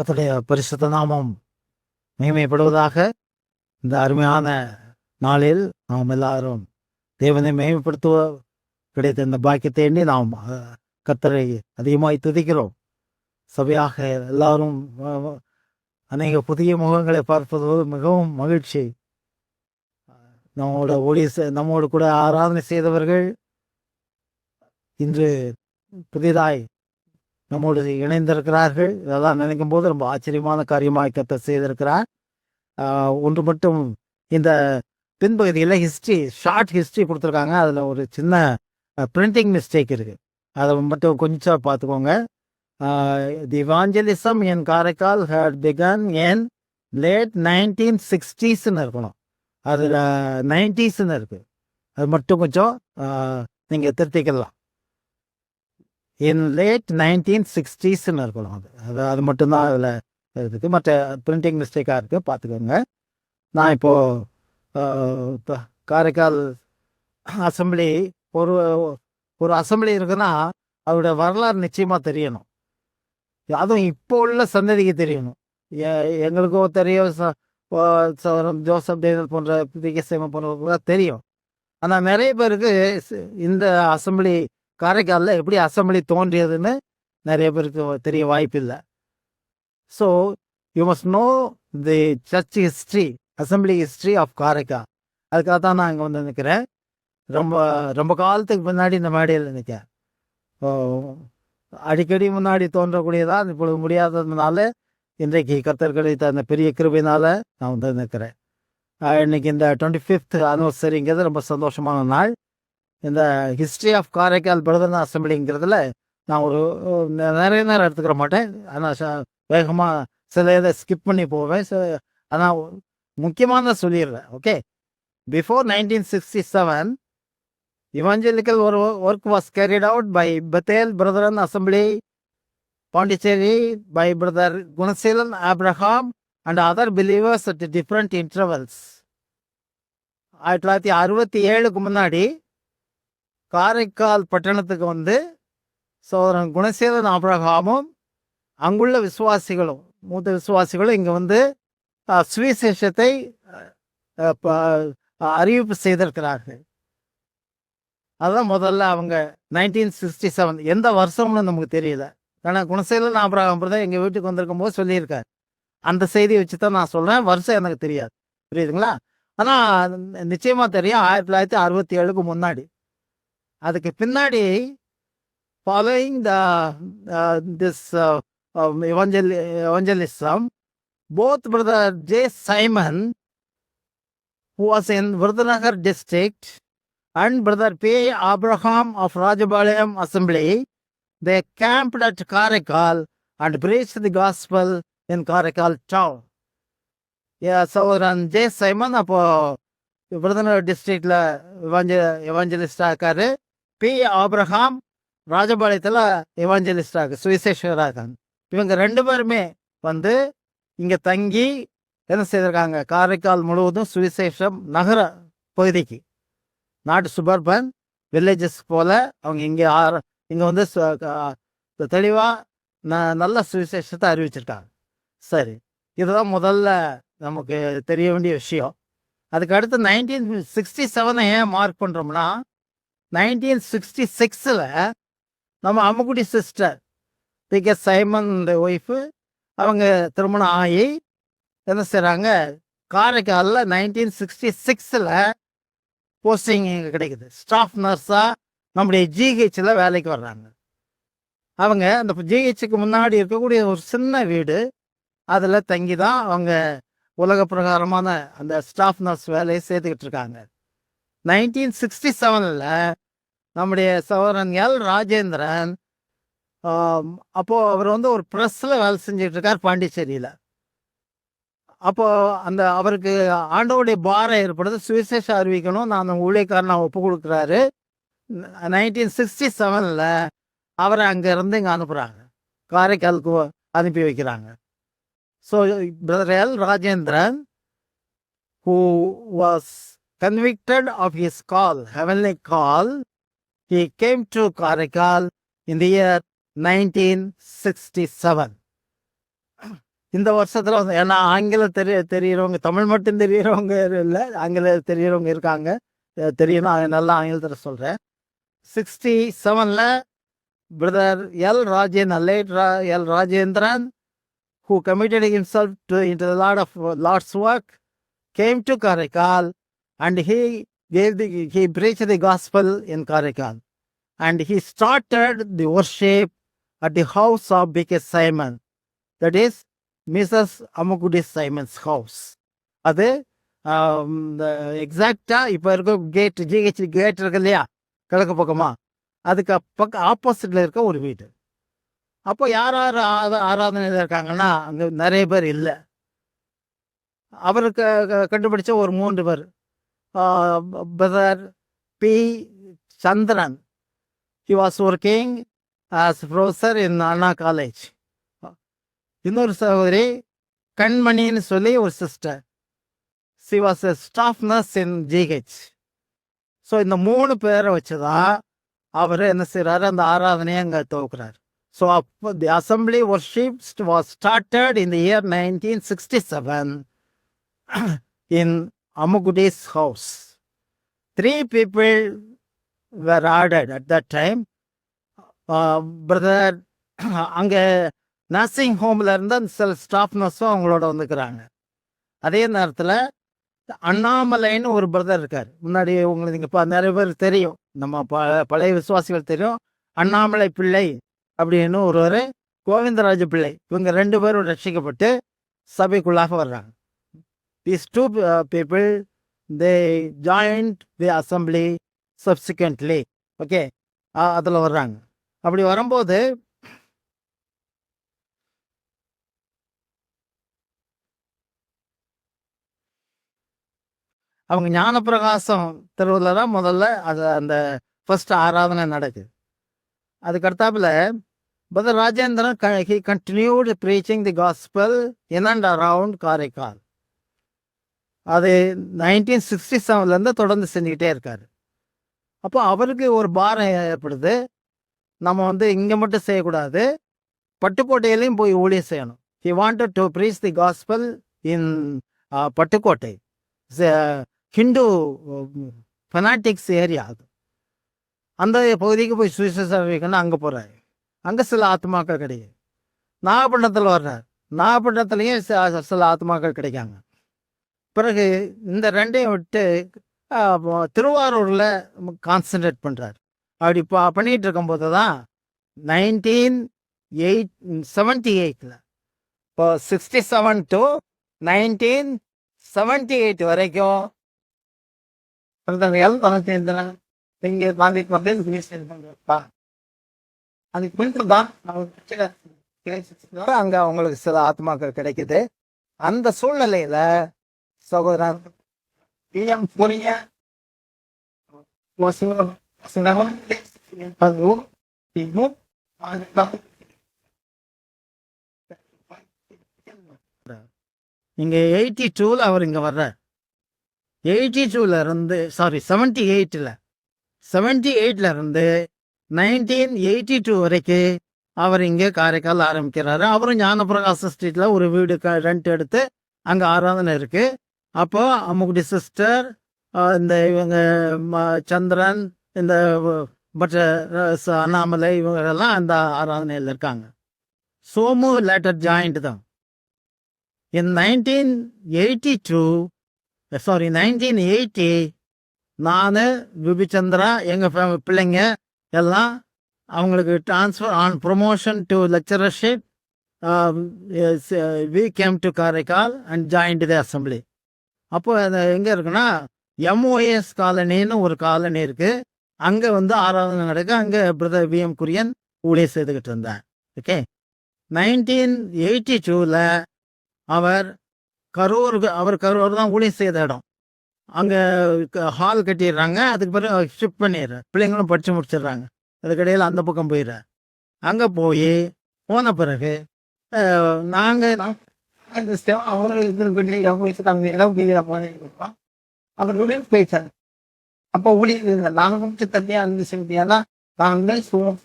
கத்துடைய பரிசுத்த நாமம் மேன்மைப்படுவதாக இந்த அருமையான நாளில் நாம் எல்லாரும் தேவனை மேம்படுத்துவ கிடைத்த இந்த பாக்கியத்தை எண்ணி நாம் கத்தரை அதிகமாய் துதிக்கிறோம். சபையாக எல்லாரும் அநேக புதிய முகங்களை பார்ப்பது மிகவும் மகிழ்ச்சி. நம்மோட ஒளி நம்மோடு கூட ஆராதனை செய்தவர்கள் இன்று புதிதாய் நம்மோடு இணைந்திருக்கிறார்கள். இதெல்லாம் நினைக்கும் போது ரொம்ப ஆச்சரியமான காரியமாக கத்த செய்திருக்கிறார். ஒன்று மட்டும் இந்த பின்பகுதியில் ஹிஸ்ட்ரி ஷார்ட் ஹிஸ்ட்ரி கொடுத்துருக்காங்க. அதில் ஒரு சின்ன பிரிண்டிங் மிஸ்டேக் இருக்குது அதை மட்டும் கொஞ்சம் பார்த்துக்கோங்க. The evangelism in Karaikal had begun in late nineteen சிக்ஸ்டீஸ்ன்னு இருக்கணும். அதில் நைன்டீஸ்ன்னு இருக்குது அது மட்டும் கொஞ்சம் நீங்கள் திருத்திக்கலாம். இன் லேட் நைன்டீன் சிக்ஸ்டீஸ்ன்னு இருக்கணும் அது. அது அது மட்டும்தான் அதில் இருக்குது மற்ற பிரிண்டிங் மிஸ்டேக்காக இருக்குது பார்த்துக்கோங்க. நான் இப்போது காரைக்கால் அசம்பிளி ஒரு ஒரு அசம்பிளி இருக்குன்னா அதோட வரலாறு நிச்சயமாக தெரியணும். அதுவும் இப்போ உள்ள சந்ததிக்கு தெரியணும். எ- எங்களுக்கோ தெரியும் ஜோசப் டேனல் போன்ற பிகேசேம போன்றவங்களுக்குலாம் தெரியும். ஆனால் நிறைய பேருக்கு இந்த அசம்பிளி காரைக்காலில் எப்படி அசம்பிளி தோன்றியதுன்னு நிறைய பேருக்கு தெரிய வாய்ப்பில்லை. So you must know the church history assembly history of Karaikal அதுக்காக தான் நான் இங்கே வந்து நிற்கிறேன் ரொம்ப ரொம்ப காலத்துக்கு முன்னாடி இந்த மேடையில் நிற்கிறேன் அடிக்கடி முன்னாடி தோன்றக்கூடியதான் இப்பொழுது முடியாததுனால இன்றைக்கு கர்த்தர் கிடைத்த அந்த பெரிய கிருபையினால நான் வந்து நிற்கிறேன் இன்னைக்கு இந்த டுவெண்ட்டி ஃபிஃப்த் அனிவர்சரிங்கிறது ரொம்ப சந்தோஷமான நாள். இந்த ஹிஸ்ட்ரி ஆஃப் காரைக்கால் பிரதன அசம்பிளிங்கிறதுல நான் ஒரு நிறைய நேரம் எடுத்துக்கிற மாட்டேன். ஆனால் வேகமாக சில இதை ஸ்கிப் பண்ணி போவேன். ஆனால் முக்கியமான சொல்லிடுறேன். Okay before nineteen sixty seven evangelical ஒரு work was carried out by Bethel brethren assembly Pondicherry by brother Gunaseelan Abraham and other believers at different intervals ஆயிரத்தி தொள்ளாயிரத்தி அறுபத்தி ஏழுக்கு முன்னாடி காரைக்கால் பட்டணத்துக்கு வந்து சோதரன் குணசேதன் ஆபிரகாமும் அங்குள்ள விசுவாசிகளும் மூத்த விசுவாசிகளும் இங்கே வந்து சுவிசேஷத்தை அறிவிப்பு செய்திருக்கிறார்கள். அதான் முதல்ல அவங்க நைன்டீன் சிக்ஸ்டி செவன் எந்த வருஷம்னு நமக்கு தெரியல. ஆனால் குணசேலன் ஆபிரகாம் தான் எங்கள் வீட்டுக்கு வந்திருக்கும் போது சொல்லியிருக்காரு. அந்த செய்தியை வச்சு தான் நான் சொல்கிறேன் வருஷம் எனக்கு தெரியாது. புரியுதுங்களா? ஆனால் நிச்சயமாக தெரியும். ஆயிரத்தி தொள்ளாயிரத்தி அறுபத்தி ஏழுக்கு முன்னாடி. அதுக்கு பின்னாடி following the this evangel evangelism both brother J. Simon who was in Virudhunagar district and brother P. Abraham of Rajabalayam Assembly, they camped at Karakal and preached the gospel in Karakal town. Yeah, சகோதரன் J Simon அப்போ விருதுநகர் டிஸ்ட்ரிக்ட்ல எவாஞ்சலிஸ்டா இருக்காரு P. Abraham ராஜபாளையத்தில் எவாஞ்சலிஸ்டா சுவிசேஷராக இருக்காங்க இவங்க ரெண்டு பேருமே வந்து இங்கே தங்கி என்ன செய்திருக்காங்க? காரைக்கால் முழுவதும் சுவிசேஷம் நகர பகுதிக்கு. நாட்டு சுபர்பன் வில்லேஜஸ் போல் அவங்க இங்கே ஆர இங்கே வந்து தெளிவாக ந நல்ல சுவிசேஷத்தை அறிவிச்சிருக்காங்க. சரி இதுதான் முதல்ல நமக்கு தெரிய வேண்டிய விஷயம். அதுக்கு அடுத்து நைன்டீன் சிக்ஸ்டி செவனை ஏன் மார்க் பண்ணுறோம்னா நைன்டீன் சிக்ஸ்டி சிக்ஸில் நம்ம Ammukudi sister P K Simon wife அவங்க திருமணம் ஆகி என்ன செய்கிறாங்க காரைக்காலில் நைன்டீன் சிக்ஸ்டி சிக்ஸில் போஸ்டிங் இங்கே கிடைக்குது. ஸ்டாஃப் நர்ஸாக நம்முடைய ஜிஹெச்சில் வேலைக்கு வர்றாங்க. அவங்க அந்த ஜிஹெச்சுக்கு முன்னாடி இருக்கக்கூடிய ஒரு சின்ன வீடு அதில் தங்கி தான் அவங்க உலக பிரகாரமான அந்த ஸ்டாஃப் நர்ஸ் வேலையை சேர்த்துக்கிட்டு இருக்காங்க. நைன்டீன் சிக்ஸ்டி செவனில் நம்முடைய சகோதரன் எல். ராஜேந்திரன் அப்போது அவர் வந்து ஒரு ப்ரெஸ்ஸில் வேலை செஞ்சுட்டு இருக்கார் பாண்டிச்சேரியில். அப்போது அந்த அவருக்கு ஆண்டவுடைய பாரம் ஏற்படுது சுவிசேஷ அறிவிக்கணும் நான் ஊழியக்காரனை ஒப்பு கொடுக்குறாரு. நைன்டீன் சிக்ஸ்டி செவனில் அவரை அங்கேருந்து இங்கே அனுப்புகிறாங்க காரைக்காலுக்கு அனுப்பி வைக்கிறாங்க. So brother L Rajendran who was convicted of his call, heavenly call, he came to Karakal in the year 1967. இந்த வருஷத்தில் வந்து ஏன்னா ஆங்கிலம் தெரிய தெரியிறவங்க தமிழ் மட்டும் தெரிகிறவங்க இல்லை ஆங்கிலம் தெரியிறவங்க இருக்காங்க. தெரியணும் அது நல்லா ஆங்கிலத்தில் சொல்கிறேன் சிக்ஸ்டி செவனில் brother L Rajendran late raw L Rajendran who committed himself to in the Lord of Lords work came to Karaikal and he gave the he preached the gospel in Karaikal and he started the worship at the house of B.K. Simon. That is Mrs. Amakudi Simon's house அது இந்த எக்ஸாக்டாக இப்போ இருக்க gate GH gate இருக்கு இல்லையா கிழக்கு பக்கமாக அதுக்கு பக்க ஆப்போசிட்டில் இருக்க ஒரு வீடு. அப்போ யார் யார் ஆரா- ஆராதனையில் இருக்காங்கன்னா அங்கே நிறைய பேர் இல்லை. அவருக்கு க- கண்டுபிடிச்ச ஒரு மூன்று பேர். Brother B Chandran he was working as professor in Anna college இன்னொரு சகோதரி கண்மணின்னு சொல்லி ஒரு sister she was staff nurse in GH so இந்த மூணு பேரை வச்சு தான் அவர் என்ன செய்கிறாரு அந்த ஆராதனையை அங்கே துவக்குறாரு. ஸோ அப்போ the assembly worships was started in the year nineteen sixty seven in Amukudi's house three people were added at the time brother அங்கே நர்சிங் ஹோமில் இருந்த அந்த சில ஸ்டாஃப் நர்ஸும் அவங்களோட வந்துக்கிறாங்க. அதே நேரத்தில் அண்ணாமலைன்னு ஒரு பிரதர் இருக்கார். முன்னாடி உங்களுக்கு நீங்கள் இப்போ நிறைய பேர் தெரியும். நம்ம ப பழைய விசுவாசிகள் தெரியும். அண்ணாமலை பிள்ளை அப்படின்னு ஒருவர் கோவிந்தராஜ பிள்ளை. இவங்க ரெண்டு பேரும் ரட்சிக்கப்பட்டு சபைக்குள்ளாக வர்றாங்க. These two people, they joined the assembly subsequently. Okay அதில் வர்றாங்க அப்படி வரும்போது அவங்க ஞானப்பிரகாசம் தெருவில் தான் முதல்ல அது அந்த ஃபர்ஸ்ட் ஆராதனை நடக்குது அதுக்கடுத்தாப்புல brother Rajendran he continued preaching the gospel in and around Karaikal அது நைன்டீன் சிக்ஸ்டி செவன்லேருந்து தொடர்ந்து செஞ்சுக்கிட்டே இருக்கார். அப்போ அவருக்கு ஒரு பாரம் ஏற்படுது. நம்ம வந்து இங்கே மட்டும் செய்யக்கூடாது. பட்டுக்கோட்டையிலையும் போய் ஊழியம் செய்யணும். He wanted to preach the gospel in Pattukottai. Hindu fanatics area அது. அந்த பகுதிக்கு போய் சுவிசேஷம் வைக்கணும் அங்கே போகிறாரு அங்கே சில ஆத்மாக்கள் கிடைக்கும் நாகப்பட்டினத்தில் வர்றார். நாகப்பட்டினத்துலேயும் சில ஆத்மாக்கள் கிடைக்காங்க. பிறகு இந்த ரெண்டையும் விட்டு திருவாரூரில் கான்சன்ட்ரேட் பண்ணுறார் அப்படி பா பண்ணிகிட்டு இருக்கும்போது தான் நைன்டீன் எயிட் செவன்டி எயிட்டில் இப்போ sixty seven to nineteen seventy eight வரைக்கும் இங்கே வாங்கிட்டு வந்து வீசிருப்பாங்க அதுக்கு பின்பு தான் அங்கே அவங்களுக்கு சில ஆத்மாக்கள் கிடைக்குது. அந்த சூழ்நிலையில சகோதரர் பிஎம் புரிய இங்கே எயிட்டி டூவில் அவர் இங்கே வர்றார். எயிட்டி டூவில் இருந்து சாரி செவன்டி எயிட்டில் செவன்டி எயிட்டில் இருந்து நைன்டீன் எயிட்டி டூ வரைக்கும் அவர் இங்கே காரைக்கால் ஆரம்பிக்கிறாரு. அவரும் ஞானபிரகாச ஸ்ட்ரீட்டில் ஒரு வீடு க ரெண்ட் எடுத்து அங்கே ஆராதனை இருக்குது அப்போ அம்முக்குடி சிஸ்டர் இந்த இவங்க ம- சந்திரன் இந்த மற்ற அண்ணாமலை இவங்க எல்லாம் அந்த ஆராதனையில் இருக்காங்க. சோமு லேட்டர் ஜாயிண்ட் தான். In nineteen eighty two sorry nineteen eighty நான் விபிச்சந்திரா எங்கள் பிள்ளைங்க எல்லாம் அவங்களுக்கு transfer on promotion to lectureship we came to Karaikal and joined the assembly அப்போ அது எங்கே இருக்குன்னா எம்ஓஎஸ் காலனின்னு ஒரு காலனி இருக்குது அங்கே வந்து ஆராதனை நடக்க. அங்கே பிரதர் வி எம் குரியன் ஊழியர் செய்துக்கிட்டு இருந்தார். ஓகே? நைன்டீன் எயிட்டி டூவில் அவர் கரூருக்கு அவர் கரூர் தான் ஊழியர் செய்த இடம். அங்கே ஹால் கட்டிடுறாங்க. அதுக்கு பிறகு ஷிஃப்ட் பண்ணிடுறாரு. பிள்ளைங்களும் படித்து முடிச்சிடுறாங்க. அதுக்கடையில் அந்த பக்கம் போயிடுறார். அங்கே போய் போன பிறகு நாங்கள் அவர்களுடைய பேசார் அப்போ ஊழியர்கள் நாங்கள் மட்டும் தனியாக இருந்து செஞ்சீங்கன்னா நாங்கள் சுகம்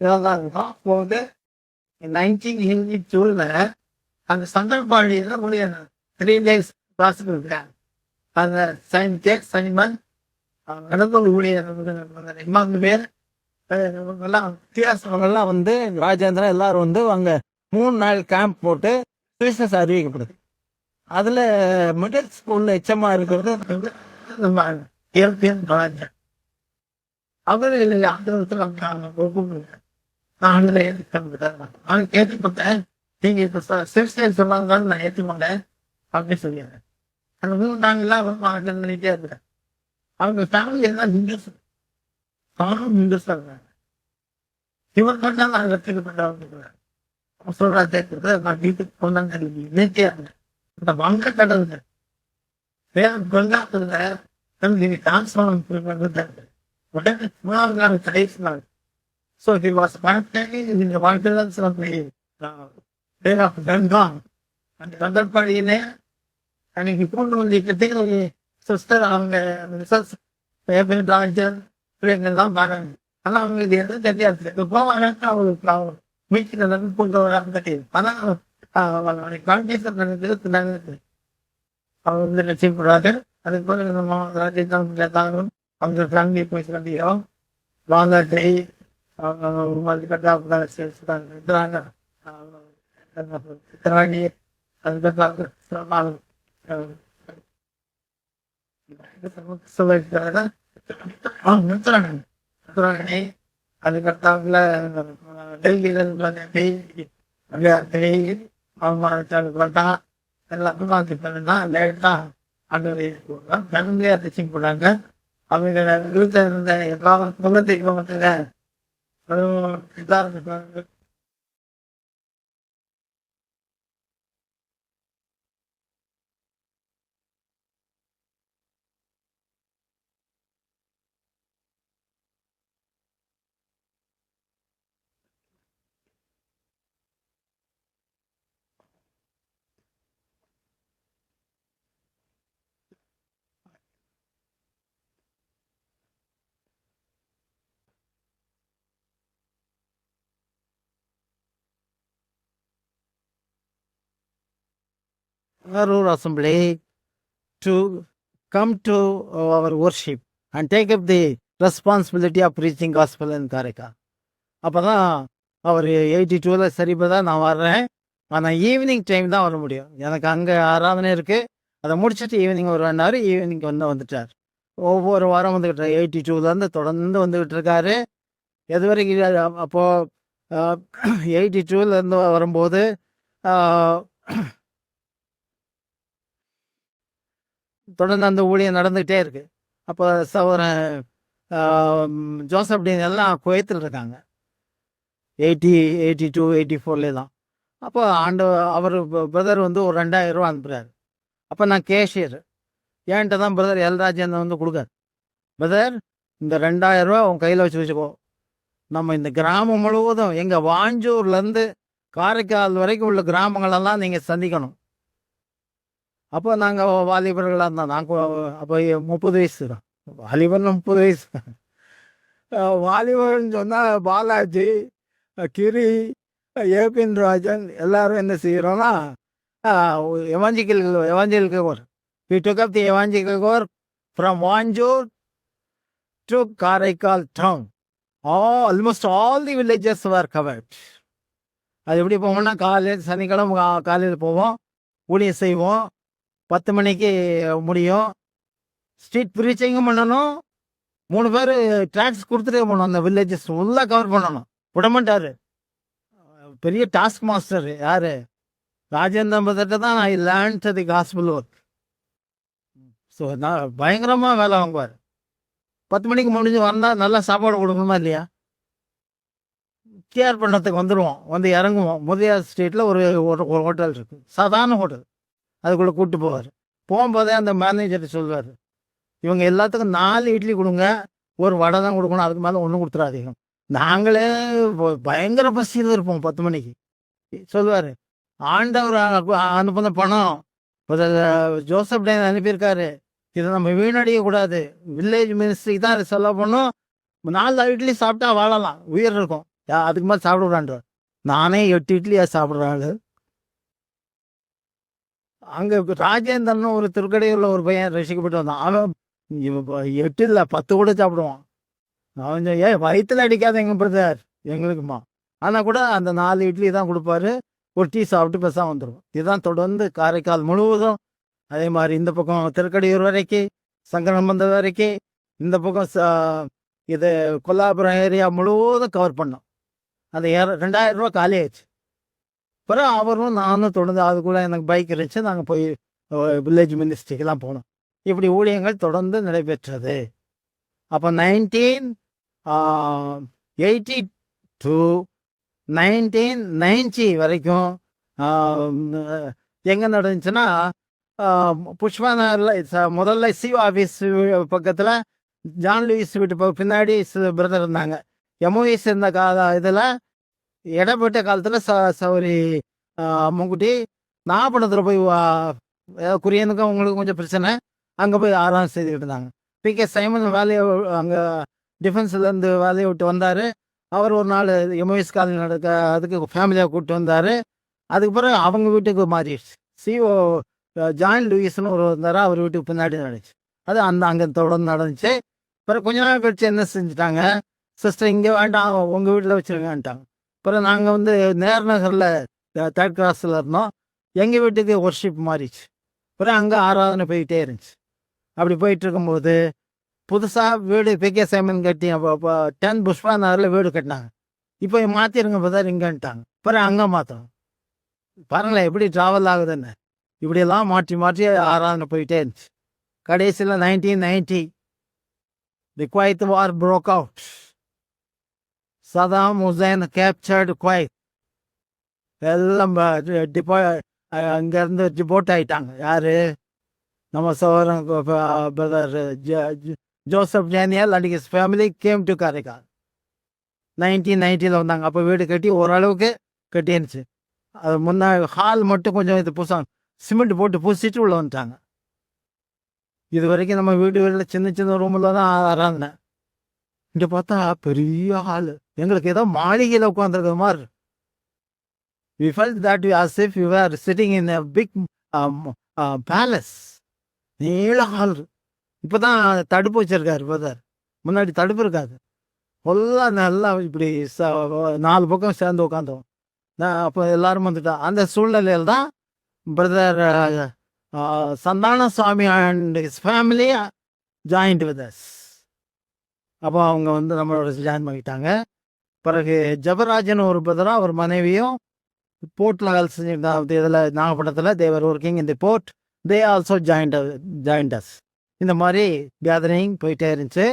இதெல்லாம் இருக்கோம். அப்போ வந்து நைன்டீன் ஹிந்தி டூவில் அந்த சந்தர்ப்பாடியில் ஊழியர் த்ரீ டேஸ் கிளாஸுக்கு இருக்கேன் அந்த சைன் டேக் சனிமன் கடந்தூர் ஊழியர் இம்மாந்து பேர் இவங்கெல்லாம் வித்தியாசங்கள்லாம் வந்து ராஜேந்திரன் எல்லாரும் வந்து அங்கே மூணு நாள் கேம்ப் போட்டு சுவிசஸ் அறிவிக்கப்படுது. அதில் மிடில் ஸ்கூலில் எச்சமாக இருக்கிறது நம்ம இயற்பியல் கலாச்சாரம் அவர் அந்த இடத்துல நான் அதில் ஏற்றுக்கிறேன் நான் ஏற்றுப்பட்டேன் நீங்கள் இப்போ சிறுசேல் சொன்னாங்க நான் ஏற்றுக்கொண்டேன். அப்படின்னு சொல்லிடுறேன் அந்த மூணு நாங்கள்லாம் ரொம்ப ஆட்கள் நினைட்டே இருக்கிறேன் அவங்க ஃபேமிலி எல்லாம் ஹிந்துஸ் அவரும் ஹிந்துஸ் இருக்காங்க இவன் தான் நான் ரத்துக்கு சொல்றா சேர்க்கிறது நான் வீட்டுக்கு கொண்டாங்க நினைச்சே இருந்தேன். இந்த வங்க கடல் வேற கொண்டாடுறதுல நீங்க டிரான்ஸ்ஃபார்ம் பண்ணுறது உடனே மூணாவது கடைசி நாள் ஸோ ஹி வாஸ் கனெக்டட் இந்த வாழ்க்கையில் ஆஃப் கங்கான் அந்த சந்தர்ப்படியிலே அன்னைக்கு கொண்டு வந்து கிட்டத்தட்ட ஒரு சிஸ்டர் அவங்க ரிசர்ச் பேப்பர் டாக்டர் பிள்ளைங்கள்லாம் வராங்க ஆனால் அவங்களுக்கு எதுவும் தெரியாது இப்போ போவாங்க அவங்களுக்கு அவங்க மீட்டில் இருந்து கொண்டு வராங்க தெரியும் ஆனால் கான்டேஷன் நடந்தது நடந்தது அவர் வந்து ரசிக்கூடாது அதுக்கு பிறகு நம்ம ராஜேந்திரன் எல்லாரும் அவங்க ஃபேமிலி போய் சந்திக்கிறோம் வாங்காட்டை மல்லிகட்டா இருக்கிறாங்க திராணி அதுக்கு சொல்லிருக்காங்க நிறுத்துறாங்க அதுக்கடுத்தாப்புல டெல்லியில் அவங்க பண்ணான் எல்லாத்துக்கும் அது பண்ணா லேட்டா அங்கே ஃபேமிலியாக டீச்சிங் போனாங்க அவங்க வீட்டில் இருந்த எல்லா குலத்தை குடும்பத்தில் Arur Assembly to come to our worship and take up the responsibility of preaching gospel in Karika. அப்போ தான் அவர் எயிட்டி டூவில் சரி தான் நான் வர்றேன். ஆனால் ஈவினிங் டைம் தான் வர முடியும். எனக்கு அங்கே ஆராதனை இருக்குது அதை முடிச்சுட்டு ஈவினிங் ஒரு ஒன் ஹவர் ஈவினிங் வந்து வந்துட்டார். ஒவ்வொரு வாரம் வந்துக்கிட்டு எயிட்டி டூலேருந்து தொடர்ந்து வந்துக்கிட்டு இருக்காரு. எது வரைக்கும் அப்போது எயிட்டி டூலேருந்து வரும்போது தொடர்ந்து அந்த ஊழியம் நடந்துக்கிட்டே இருக்கு. அப்போ சகோதரன் ஜோசப் டீன் எல்லாம் குவைத்தில் இருக்காங்க. எயிட்டி எயிட்டி டூ எயிட்டி ஃபோர்லேயே தான். அப்போ ஆண்டு அவர் பிரதர் வந்து ஒரு ரெண்டாயிரம் ரூபா அனுப்புகிறாரு அப்போ நான் கேஷியர். என்கிட்ட தான் பிரதர் எல் வந்து கொடுக்காரு. பிரதர் இந்த ரெண்டாயிரம் ரூபா உன் கையில் வச்சு வச்சுக்கோ. நம்ம இந்த கிராமம் முழுவதும் எங்கள் வாஞ்சூர்லேருந்து காரைக்கால் வரைக்கும் உள்ள கிராமங்களெல்லாம் நீங்கள் சந்திக்கணும். அப்போ நாங்கள் வாலிபர்களாக இருந்தோம் நாங்கள் அப்போ முப்பது வயசு தான். வாலிபர்னு முப்பது வயசு. அஹ் வாலிபர்னு சொன்னால் பாலாஜி கிரி ஏபின் ராஜன் எல்லாரும் என்ன செய்கிறோன்னா evangelical evangelical core. We took up the evangelical core from Vanjur to Karaikal town almost all the villages are covered அது எப்படி போவோம்னா காலையில் சனிக்கிழமை காலையில் போவோம். ஊழியம் செய்வோம். பத்து மணிக்கு முடியும். ஸ்ட்ரீட் ப்ரீச்சிங்கும் பண்ணணும். மூணு பேர் ட்ராக்ஸ் கொடுத்துட்டே போகணும். அந்த வில்லேஜஸ் ஃபுல்லாக கவர் பண்ணணும். விடமாட்டார் பெரிய டாஸ்க் மாஸ்டர் யார்? ராஜேந்திரன் பத்திட்ட தான் I learn the gospel work so நான் பயங்கரமாக வேலை வாங்குவார். பத்து மணிக்கு முடிஞ்சு வந்தால் நல்லா சாப்பாடு கொடுக்கணுமா இல்லையா? கேர் பண்ணுறதுக்கு வந்துடுவோம் வந்து இறங்குவோம். முதியார் ஸ்ட்ரீட்டில் ஒரு ஒரு ஒரு ஹோட்டல் இருக்குது சாதாரண ஹோட்டல் அதுக்குள்ளே கூப்பிட்டு போவார். போகும்போதே அந்த மேனேஜர் சொல்வார் இவங்க எல்லாத்துக்கும் நாலு இட்லி கொடுங்க ஒரு வடை தான் கொடுக்கணும் அதுக்கு மேலே ஒன்றும் கொடுத்துறாதீங்க நாங்களே பயங்கர பசியில் இருப்போம் பத்து மணிக்கு. சொல்லுவார் ஆண்டவர் அனுப்புன பணம் ஜோசப் டேன் அனுப்பியிருக்காரு. இதை நம்ம வீணடிக்க கூடாது. வில்லேஜ் மினிஸ்ட்ரிக்கு தான் செலவு பண்ணோம் நாலு இட்லி சாப்பிட்டா வாழலாம். உயிர் இருக்கும். யா- அதுக்கு மேலே சாப்பிட விடாண்டுவார் நானே எட்டு இட்லியாக சாப்பிட்ற அங்கே ராஜேந்திரன் ஒரு திருக்கடையூரில் ஒரு பையன் ரசிக்கப்பட்டு வந்தான். அவன் இவன் எட்டு இல்லை பத்து கூட சாப்பிடுவான். அவன் சொ- ஏன் அடிக்காத எங்கள் பிரதர்? எங்களுக்குமா? ஆனால் கூட அந்த நாலு இட்லி தான் கொடுப்பாரு. ஒரு டீ சாப்பிட்டு பெருசாக வந்துடுவோம் இதுதான் தொடர்ந்து காரைக்கால் முழுவதும். அதே மாதிரி இந்த பக்கம் திருக்கடையூர் வரைக்கும் சங்கரமந்த வரைக்கும் இந்த பக்கம் ச- இது கொல்லாபுரம் ஏரியா முழுவதும் கவர் பண்ணோம். அந்த ஏ ரெண்டாயிரம் ரூபா காலி ஆயிடுச்சு அப்புறம் அவரும் நானும் தொடர்ந்து அது கூட எனக்கு பைக் இருந்துச்சு. நாங்கள் போய் வில்லேஜ் மினிஸ்ட்ரிக்கெலாம் போனோம். இப்படி ஊழியங்கள் தொடர்ந்து நடைபெற்றது. அப்போ nineteen eighty to nineteen ninety வரைக்கும் எங்கே நடந்துச்சுன்னா புஷ்பா நகரில் ச- முதல்ல சிவ ஆஃபீஸ் பக்கத்தில் ஜான் லூயிஸ் வீட்டு பக்கம் பின்னாடி பிரதர் இருந்தாங்க. எம்ஓஎஸ் இருந்த கால இதில் இடைப்பட்ட காலத்தில் ச சௌரி அம்மங்குட்டி நாகப்பட்டினத்தில் போய் வா- ஏதோ குரியனுக்கும் அவங்களுக்கும் கொஞ்சம் பிரச்சனை அங்கே போய் ஆராய்ச்சி செய்துக்கிட்டு இருந்தாங்க. பிகே சைமன் வேலையை அங்கே டிஃபென்ஸ்லேருந்து வேலையை விட்டு வந்தார். அவர் ஒரு நாள் எம்எஸ் காலனி நடக்க அதுக்கு ஃபேமிலியாக கூப்பிட்டு வந்தார். அதுக்கு பிறகு அவங்க வீட்டுக்கு மாறிடுச்சு. சிஓ ஜான் லூயிஸ்னு ஒரு வந்தார் அவர் வீட்டுக்கு பின்னாடி நடந்துச்சு. அது அந்த அங்கே தொடர்ந்து நடந்துச்சு. பிறகு கொஞ்ச நாள் கழிச்சு என்ன செஞ்சுட்டாங்க? சிஸ்டர் இங்கே வேண்டாம் உங்கள் வீட்டில் வச்சுருங்கன்ட்டாங்க. அப்புறம் நாங்கள் வந்து நேர் நகரில் தேர்ட் கிளாஸில் இருந்தோம். எங்கள் வீட்டுக்கு ஒர்ஷிப் மாறிச்சு அப்புறம் அங்கே ஆராதனை போயிட்டே இருந்துச்சு. அப்படி போயிட்டு இருக்கும்போது புதுசாக வீடு பிகே சைமன் கட்டி அப்போ டென் புஷ்பா நகரில் வீடு கட்டினாங்க. இப்போ மாற்றிருங்க பதார் இங்கன்ட்டாங்க அப்புறம் அங்கே மாற்றணும் பாருங்களேன் எப்படி ட்ராவல் ஆகுதுன்னு. இப்படியெல்லாம் மாற்றி மாற்றி ஆராதனை போயிட்டே இருந்துச்சு. கடைசியில் nineteen ninety the Kuwait war broke out Saddam Hussein captured Kuwait எல்லாம் டிபோ அங்கேருந்து டிபோட் ஆயிட்டாங்க யார் நம்ம Soren brother Joseph Daniel and his family came to Karaikal nineteen நைன்ட்டியில் வந்தாங்க அப்போ வீடு கட்டி ஓரளவுக்கு கட்டியிருந்துச்சு அது முன்னா ஹால் மட்டும் கொஞ்சம் இது பூசாங்க சிமெண்ட் போட்டு பூசிட்டு உள்ள வந்துட்டாங்க இது வரைக்கும் நம்ம வீடு வீட்டில் சின்ன சின்ன ரூமில் தான் ஆறாந்தேன் இங்கே பார்த்தா பெரிய ஹால் எங்களுக்கு ஏதோ மாளிகையில் உட்காந்துருக்கிற மாதிரி. We felt that we as if you are sitting in a big palace நீள ஹால் இப்போ தான் தடுப்பு வச்சிருக்காரு பிரதர் முன்னாடி தடுப்பு இருக்காது. ஃபுல்லாக நல்லா இப்படி ச நாலு பக்கம் சேர்ந்து உட்காந்தோம் நான் அப்போ எல்லாரும் வந்துட்டா. அந்த சூழ்நிலையில் தான் brother uh, uh, Santhana Swamy and his family joined with us அப்போ அவங்க வந்து நம்மளோட ஜாயின் பண்ணிட்டாங்க. பிறகு ஜபராஜன் ஒரு பிரதரும் அவர் மனைவியும் போர்ட்டில் வேலை செஞ்சிருந்தாங்க இதில் நாகப்பட்டினத்தில் தேவர் ஒர்க்கிங் இந்த port they also joined joined us இந்த மாதிரி கேதரிங் போயிட்டே இருந்துச்சு.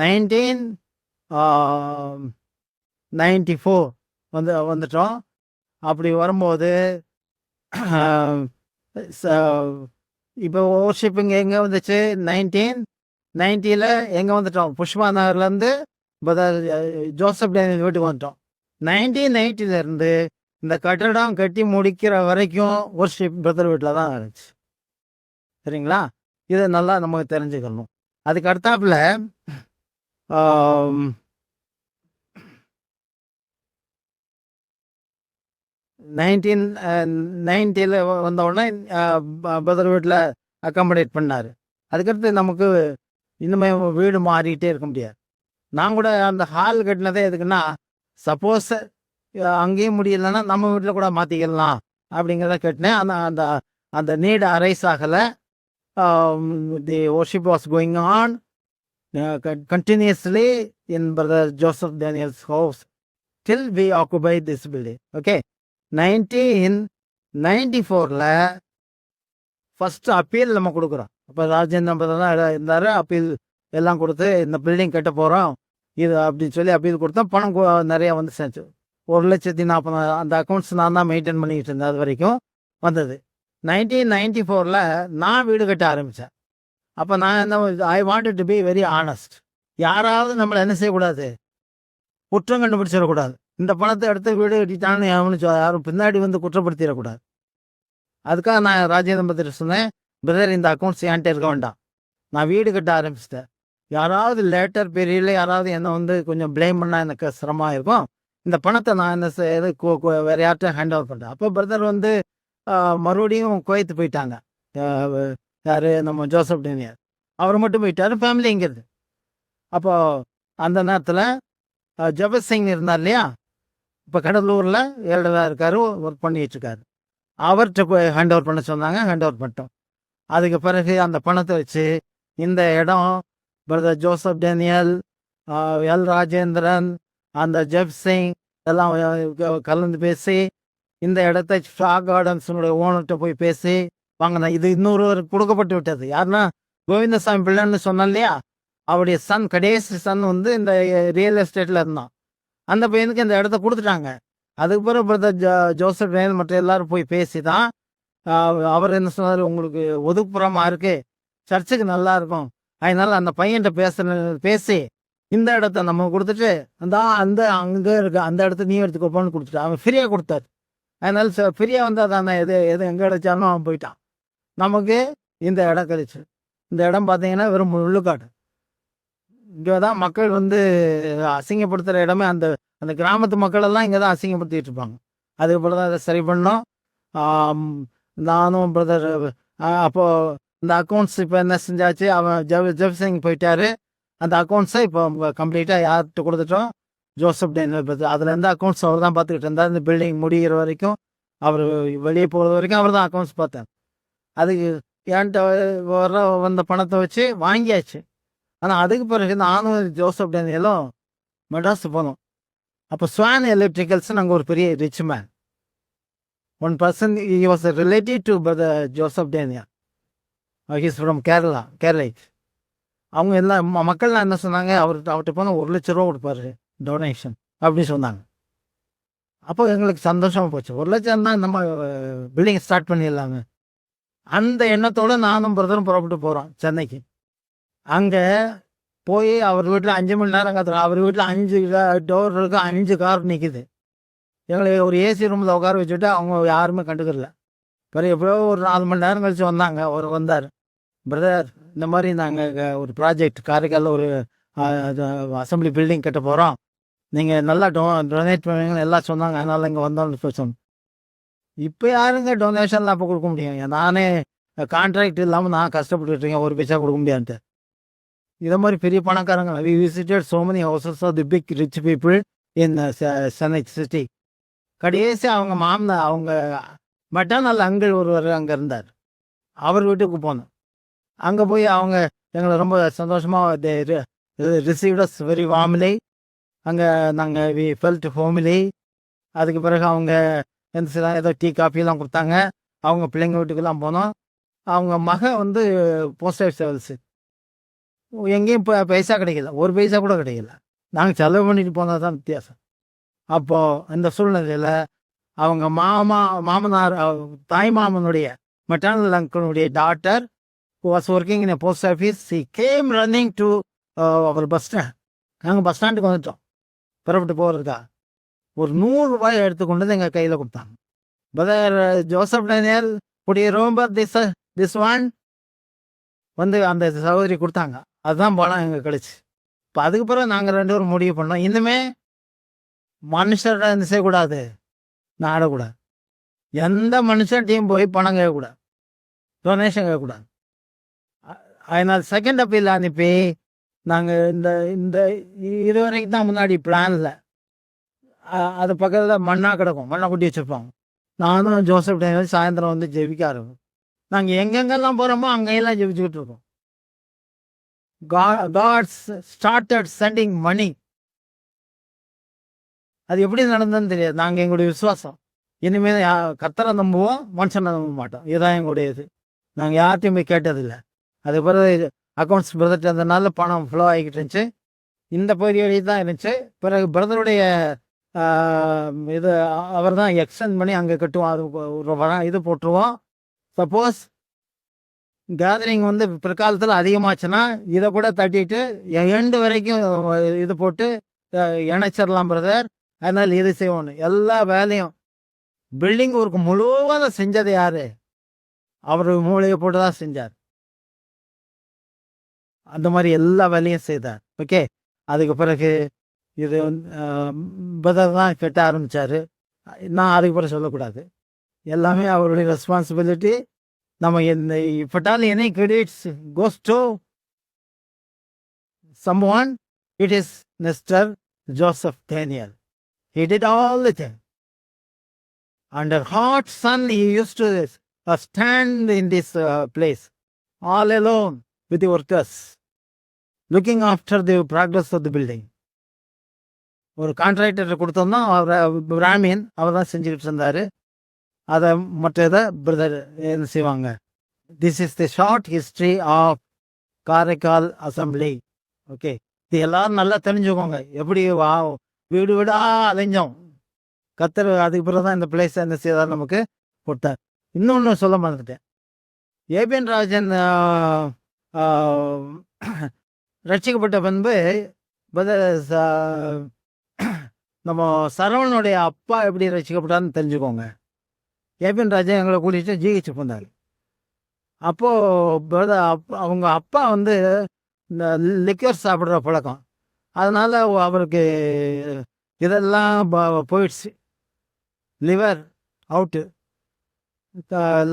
நைன்டீன் நைன்டி ஃபோர் வந்து வந்துட்டோம். அப்படி வரும்போது இப்போ ஓர்ஷிப்பிங் எங்கே வந்துச்சு? நைன்டீன் நைன்ட்டியில் எங்கே வந்துட்டோம்? புஷ்பா நகர்லேருந்து ஜோசப் டேனியல் வீட்டுக்கு வந்துட்டோம். நைன்டீன் நைன்ட்டிலேருந்து இந்த கட்டடம் கட்டி முடிக்கிற வரைக்கும் ஒர்ஷிப் பிரதர் வீட்டில் தான் இருந்துச்சு. சரிங்களா? இதை நல்லா நமக்கு தெரிஞ்சுக்கணும். அதுக்கு அடுத்தாப்புல நைன்டீன் நைன்டியில் வந்த உடனே பிரதர் வீட்டில் அக்காமடேட் பண்ணார். அதுக்கடுத்து நமக்கு இன்னுமே வீடு மாறிக்கிட்டே இருக்க முடியாது. நான் கூட அந்த ஹால் கட்டினதே எதுக்குன்னா சப்போஸ் அங்கேயும் முடியலன்னா நம்ம வீட்டில் கூட மாற்றிக்கலாம் அப்படிங்கிறத கட்டினேன் ஆனால் அந்த அந்த நீடு அரைஸ் ஆகலை. The worship was going on continuously in brother Joseph Daniel's house till we occupy this building okay nineteen ninety ஃபோரில் ஃபஸ்ட்டு அப்பீல் நம்ம கொடுக்குறோம். அப்போ ராஜேந்திரன் பிரதர் தான் இருந்தார் அப்பீல் எல்லாம் கொடுத்து இந்த பில்டிங் கட்ட போகிறோம் இது அப்படின்னு சொல்லி அப்படி இது கொடுத்தா பணம் நிறையா வந்து சேர்ந்து ஒரு லட்சத்தி நாற்பது அந்த அக்கௌண்ட்ஸ் நான் தான் மெயின்டைன் பண்ணிக்கிட்டு இருந்தேன் அது வரைக்கும் வந்தது. நைன்டீன் நைன்டி ஃபோரில் நான் வீடு கட்ட ஆரம்பித்தேன் அப்போ நான் என்ன I wanted to be very honest யாராவது நம்மளை என்ன செய்யக்கூடாது? குற்றம் கண்டுபிடிச்சிடக்கூடாது. இந்த பணத்தை எடுத்து வீடு கட்டிட்டான்னு அவனு யாரும் பின்னாடி வந்து குற்றப்படுத்திடக்கூடாது. அதுக்காக நான் ராஜேந்திரன் பத்திர சொன்னேன் பிரதர் இந்த அக்கௌண்ட்ஸ் என்கிட்ட இருக்க வேண்டாம். நான் வீடு கட்ட ஆரம்பிச்சிட்டேன். யாராவது லேட்டர் பீரியடில் யாராவது என்னை வந்து கொஞ்சம் ப்ளேம் பண்ணால் எனக்கு சிரமமாக இருக்கும். இந்த பணத்தை நான் என்ன செய்ய வேறு யார்கிட்ட ஹேண்ட் ஓவர் பண்ணுறேன் அப்போ பிரதர் வந்து மறுபடியும் குவைத்து போயிட்டாங்க. யார்? நம்ம ஜோசப் டேனியர். அவர் மட்டும் போயிட்டார் ஃபேமிலி இங்கிறது அப்போது அந்த நேரத்தில் ஜபத் சிங் இருந்தார் இல்லையா? இப்போ கடலூரில் ஏழதாக இருக்கார் ஒர்க் பண்ணிகிட்ருக்காரு அவர்கிட்ட போய் ஹேண்ட் ஓவர் பண்ண சொன்னாங்க ஹேண்ட் ஓவர் பண்ணிட்டோம். அதுக்கு பிறகு அந்த பணத்தை வச்சு இந்த இடம் brother Joseph Daniel L Rajendran அந்த ஜெப் சிங் எல்லாம் கலந்து பேசி இந்த இடத்த ஷா கார்டன்ஸுடைய ஓனர்கிட்ட போய் பேசி வாங்கினேன் இது இன்னொரு கொடுக்கப்பட்டு விட்டது. யாருன்னா கோவிந்தசாமி பிள்ளைன்னு சொன்னேன் இல்லையா? அவருடைய சன் கடைசி சன் வந்து இந்த ரியல் எஸ்டேட்டில் இருந்தான். அந்த பையனுக்கு இந்த இடத்த கொடுத்துட்டாங்க. அதுக்கு பிறகு பிரதர் ஜோ ஜோசப் டேனியல் மற்ற எல்லாரும் போய் பேசி தான் அவர் என்ன சொன்னார்? உங்களுக்கு ஒதுக்குப்புறமாக இருக்கு. சர்ச்சுக்கு நல்லா இருக்கும். அதனால அந்த பையன்கிட்ட பேசுன பேசி இந்த இடத்த நம்ம கொடுத்துட்டு அந்த அந்த அங்கே இருக்க அந்த இடத்த நீ எடுத்துக்கோப்பான்னு கொடுத்துட்டு. அவன் ஃப்ரீயாக கொடுத்தாரு. அதனால ஃப்ரீயாக வந்து தானே எது எது எங்கே கிடைச்சாலும் அவன் போயிட்டான். நமக்கு இந்த இடம் கிடைச்சி. இந்த இடம் பார்த்தீங்கன்னா வெறும் முள்ளுக்காடு. இங்கே தான் மக்கள் வந்து அசிங்கப்படுத்துகிற இடமே. அந்த அந்த கிராமத்து மக்களெல்லாம் இங்கே தான் அசிங்கப்படுத்திட்டு இருப்பாங்க. அதுக்கு பிறகு தான் அதை சரி பண்ணோம் நானும் பிரதர் அப்போது இந்த அக்கௌண்ட்ஸ் இப்போ என்ன செஞ்சாச்சு? அவன் ஜெவ் ஜெப்சிங் போயிட்டாரு. அந்த அக்கௌண்ட்ஸை இப்போ கம்ப்ளீட்டாக யார்கிட்ட கொடுத்துட்டோம்? ஜோசப் டேனியல் பற்றி அதில் எந்த அக்கௌண்ட்ஸ் அவர் தான் பார்த்துக்கிட்டு இருந்தார். இந்த பில்டிங் முடிகிற வரைக்கும் அவர் வெளியே போகிறது வரைக்கும் அவர் தான் அக்கௌண்ட்ஸ் பார்த்தார் அதுக்கு என்கிட்ட வர வந்த பணத்தை வச்சு வாங்கியாச்சு. ஆனால் அதுக்கு பிறகு நானும் ஜோசப் டேனியலும் மெட்ராஸ் போனோம். அப்போ ஸ்வான் எலக்ட்ரிக்கல்ஸ் நாங்கள் ஒரு பெரிய rich man one person he was relative to brother Joseph Daniel he's from Kerala கேரளை அவங்க எல்லாம் மக்கள்லாம் என்ன சொன்னாங்க? அவர்கிட்ட அவர்கிட்ட போனால் ஒரு லட்ச ரூபா கொடுப்பாரு டொனேஷன் அப்படின்னு சொன்னாங்க. அப்போ எங்களுக்கு சந்தோஷமாக போச்சு. ஒரு லட்சம் தான் நம்ம பில்டிங் ஸ்டார்ட் பண்ணிடலாங்க. அந்த எண்ணத்தோடு நானும் பிரதரும் புறப்பட்டு போகிறோம் சென்னைக்கு. அங்கே போய் அவர் வீட்டில் அஞ்சு மணி நேரம் காத்துறோம் அவர் வீட்டில் அஞ்சு டோர் இருக்கு அஞ்சு கார் நிற்கிது எங்களை ஒரு ஏசி ரூமில் உட்கார வச்சுட்டு அவங்க யாருமே கண்டுக்கறல பிறகு எப்படியோ ஒரு நாலு மணி நேரம் கழிச்சு வந்தாங்க அவர் வந்தார். பிரதர் இந்த மாதிரி நாங்கள் ஒரு ப்ராஜெக்ட் காரைக்காலில் ஒரு அசம்பிளி பில்டிங் கட்ட போகிறோம் நீங்கள் நல்லா டொ டொனேட் பண்ணுவீங்கன்னு எல்லாம் சொன்னாங்க. அதனால் இங்கே வந்தோம்னு சொன்னோம் இப்போ யாருங்க டொனேஷன்லாம் அப்போ கொடுக்க முடியும்? நானே கான்ட்ராக்ட் இல்லாமல் நான் கஷ்டப்பட்டுட்டு இருக்கேன். ஒரு பைசா கொடுக்க முடியாதுன்ட்டு. இதை மாதிரி பெரிய பணக்காரங்க. We visited so many houses of the big rich people in Chennai city கடைசி அவங்க மாமனார் அவங்க மட்டானால் அங்கிள் ஒருவர் அங்கே இருந்தார். அவர் வீட்டுக்கு போனோம். அங்கே போய் அவங்க எங்களை ரொம்ப சந்தோஷமாக ரிசீவ்ட் அஸ் வெரி வார்ம்லி அங்கே நாங்கள் வி ஃபெல்ட் ஹோம்லி அதுக்கு பிறகு அவங்க எந்த சில ஏதோ டீ காஃபிலாம் கொடுத்தாங்க. அவங்க பிள்ளைங்க வீட்டுக்கெல்லாம் போனோம். அவங்க மக வந்து போஸ்ட் ஆஃபீஸ் சர்வீஸு எங்கேயும் இப்போ பைசா கிடைக்கல. ஒரு பைசா கூட கிடைக்கல. நாங்கள் செலவு பண்ணிட்டு போனது தான் வித்தியாசம். அப்போது இந்த சூழ்நிலையில் அவங்க மாமா மாமனார் தாய் மாமனுடைய maternal அங்கிளுடைய daughter was working in post office she came running to our bus stand நாங்கள் பஸ் ஸ்டாண்டுக்கு வந்துட்டோம். புறப்பட்டு போகிறதுக்கா ஒரு நூறு ரூபாய் எடுத்து கொண்டு வந்து எங்கள் கையில் கொடுத்தாங்க பதர் ஜோசப் டேனியல் புடிய ரோம்பர் திஸ் திஸ் ஒன் வந்து அந்த சகோதரி கொடுத்தாங்க. அதுதான் பணம் எங்களுக்கு கிடைச்சு. இப்போ அதுக்கு பிறகு நாங்கள் ரெண்டு பேரும் முடிவு பண்ணோம். இன்னுமே மனுஷர்கிட்ட இருந்து செய்யக்கூடாது நாடக்கூடாது. எந்த மனுஷன்ட்டையும் போய் பணம் கேட்கக்கூடாது. டொனேஷன் கேட்கக்கூடாது. அதனால் செகண்ட் அப்பீல் அனுப்பி நாங்கள் இந்த இந்த இது வரைக்கும் தான் முன்னாடி பிளானில் அது பக்கத்தில் மண்ணாக கிடக்கும் மண்ணை கொட்டி வச்சுருப்பாங்க. நானும் ஜோசப் டைம் சாயந்தரம் வந்து ஜெபிக்க ஆரம்பிப்போம் நாங்கள் எங்கெங்கெல்லாம் போகிறோமோ அங்கெல்லாம் ஜெபிச்சுக்கிட்டு இருக்கோம். காட்ஸ் ஸ்டார்டட் சென்டிங் மணி அது எப்படி நடந்ததுன்னு தெரியாது. நாங்கள் எங்களுடைய விசுவாசம். இனிமேல் யா கத்தரை நம்புவோம் மனுஷனை நம்ப மாட்டோம். இதுதான் எங்களுடைய இது நாங்கள் யார்ட்டையும் போய் கேட்டதில்லை. அது பிறகு அக்கௌண்ட்ஸ் பிரதர்கிட்ட இருந்தனால பணம் ஃப்ளோ ஆகிக்கிட்டு இருந்துச்சு. இந்த பகுதியிலேயே தான் இருந்துச்சு. பிறகு பிரதருடைய இது அவர் தான் எக்ஸ்டெண்ட் பண்ணி அங்கே கட்டுவோம். அது ஒரு வர- இது போட்டுருவோம். சப்போஸ் கேதரிங் வந்து பிற்காலத்தில் அதிகமாச்சுன்னா இதை கூட தட்டிட்டு எண்டு வரைக்கும் இது போட்டு இணைச்சிடலாம் பிரதர் அதனால் இது செய்வோம் எல்லா வேலையும். பில்டிங் ஒர்க் முழுவதும் செஞ்சது யாரு? அவர் மூளையை போட்டு தான் செஞ்சார். அந்த மாதிரி எல்லா வேலையும் செய்தார். ஓகே? அதுக்கு பிறகு இது வந்து பதர் தான் கட்ட ஆரம்பித்தார் நான் அதுக்கு பிறகு சொல்லக்கூடாது. எல்லாமே அவருடைய ரெஸ்பான்சிபிலிட்டி நம்ம இந்த இப்பட்டாலும் any credits goes to some one it is Joseph Joseph He did all the thing. Under hot sun, he used to uh, stand in this uh, place all alone with the workers, looking after the progress of the building ஒரு contractor கொடுத்தோம்னா அவர் பிராமின் அவர் தான் செஞ்சுக்கிட்டு இருந்தார். அதை மற்ற இதை brother என்ன செய்வாங்க? This is the short history of Karaikal assembly okay இது எல்லாரும் நல்லா தெரிஞ்சுக்கோங்க. எப்படி வா வீடு வீடா அலைஞ்சோம். கத்தர் அதுக்கு பிறகு தான் இந்த பிளேஸ் என்ன செய்தார் நமக்கு கொடுத்தார். இன்னொன்று சொல்ல மறந்துட்டேன். ஏபிஎன் ராஜன் ரட்சிக்கப்பட்ட பண்பு நம்ம சரவணனுடைய அப்பா எப்படி ரட்சிக்கப்பட்டான்னு தெரிஞ்சுக்கோங்க. ஏபிஎன் ராஜா எங்களை கூட்டிகிட்டு ஜிஹெச் போனார். அப்போது பிரதர் அப் அவங்க அப்பா வந்து இந்த லிக்கர் சாப்பிட்ற பழக்கம். அதனால் அவருக்கு இதெல்லாம் போயிடுச்சு. Liver out.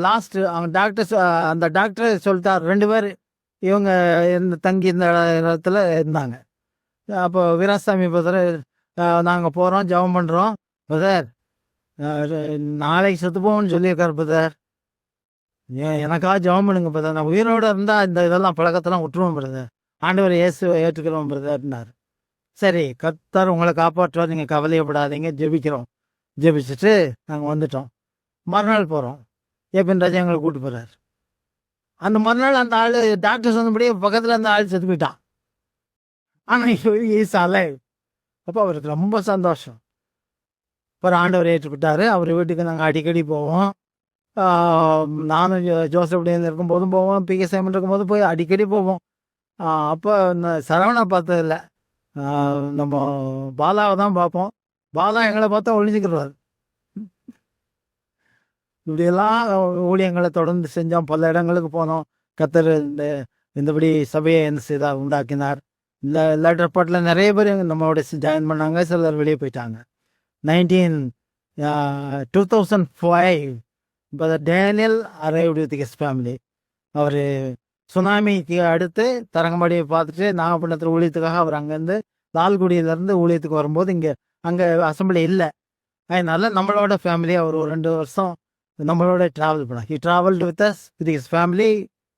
லாஸ்ட்டு அவங்க டாக்டர் அந்த டாக்டர் சொல்லிட்டார் ரெண்டு பேர் இவங்க இந்த தங்கி இந்த இடத்துல இருந்தாங்க. அப்போ வீராசாமி பதர் நாங்கள் போகிறோம் ஜெபம் பண்ணுறோம் பதர் நாளைக்கு செத்து போவோம்னு சொல்லியிருக்காரு பதர் ஏன் எனக்காக ஜெபம் பண்ணுங்க பதர் நான் உயிரோடு இருந்தால் இந்த இதெல்லாம் பழக்கத்தெல்லாம் விட்டுருவோம் பிரதர் ஆண்டவர் இயேசு ஏற்றுக்கிறோம் பிரதர்னார் சரி கர்த்தர் உங்களை காப்பாற்றுவார். நீங்கள் கவலையப்படாதீங்க. ஜெபிக்கிறோம். ஜெபிச்சுட்டு நாங்கள் வந்துட்டோம். மறுநாள் போகிறோம் ஏபின் ராஜா எங்களை கூப்பிட்டு போகிறார் அந்த மறுநாள் அந்த ஆள் டாக்டர் சொன்னபடியே பக்கத்தில் அந்த ஆள் செத்து போயிட்டான். ஆனால் ஈஸ் அப்போ அவருக்கு ரொம்ப சந்தோஷம். அப்புறம் ஆண்டவர் ஏற்றுக்கிட்டார். அவர் வீட்டுக்கு நாங்கள் அடிக்கடி போவோம். நானும் ஜோ- ஜோசப் இருக்கும் போதும் போவோம். பிகே சைமன் இருக்கும்போது போய் அடிக்கடி போவோம். அப்போ இந்த சரவணா பார்த்ததில்ல. நம்ம பாலாவை தான் பார்ப்போம். பாலா எங்களை பார்த்தா ஒழிஞ்சுக்கிறார் இப்படியெல்லாம் ஊழியங்களை தொடர்ந்து செஞ்சோம். பல இடங்களுக்கு போனோம். கத்தர் இந்த இந்தபடி சபையை என்ன செய்தார் உண்டாக்கினார். இந்த லெட்டர் பாட்டில் நிறைய பேர் நம்மளோட ஜாயின் பண்ணாங்க. சிலர் வெளியே போயிட்டாங்க. Nineteen two thousand five but Daniel arrived with his family. அவர் சுனாமிக்கு அடுத்து தரங்கம்பாடியை பார்த்துட்டு நாகப்பட்டினத்தில் ஊழியத்துக்காக அவர் அங்கேருந்து லால்குடியிலேருந்து ஊழியத்துக்கு வரும்போது இங்கே அங்கே அசம்பிளி இல்லை. அதனால நம்மளோட ஃபேமிலி அவர் ஒரு ரெண்டு வருஷம் நம்மளோட ட்ராவல் பண்ண he travel with us with his family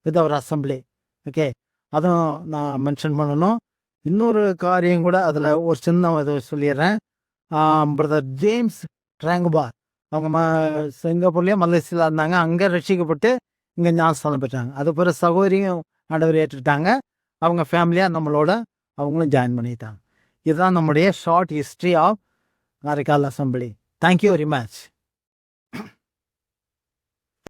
with our assembly okay அதுவும் நான் மென்ஷன் பண்ணணும். இன்னொரு காரியம் கூட அதில் ஒரு சின்ன இது சொல்லிடுறேன். பிரதர் ஜேம்ஸ் ட்ராங்குபார் அவங்க ம சிங்கப்பூர்லேயே மலேசியில் இருந்தாங்க. அங்கே ரட்சிக்கப்பட்டு இங்கே ஞானஸ்தானம் பெற்றாங்க. அது பிறகு சகோதரியும் ஆண்டவர் ஏற்றுக்கிட்டாங்க. அவங்க ஃபேமிலியாக நம்மளோட அவங்களும் ஜாயின் பண்ணிட்டாங்க. இதுதான் நம்முடைய short history of Karaikal assembly thank you very much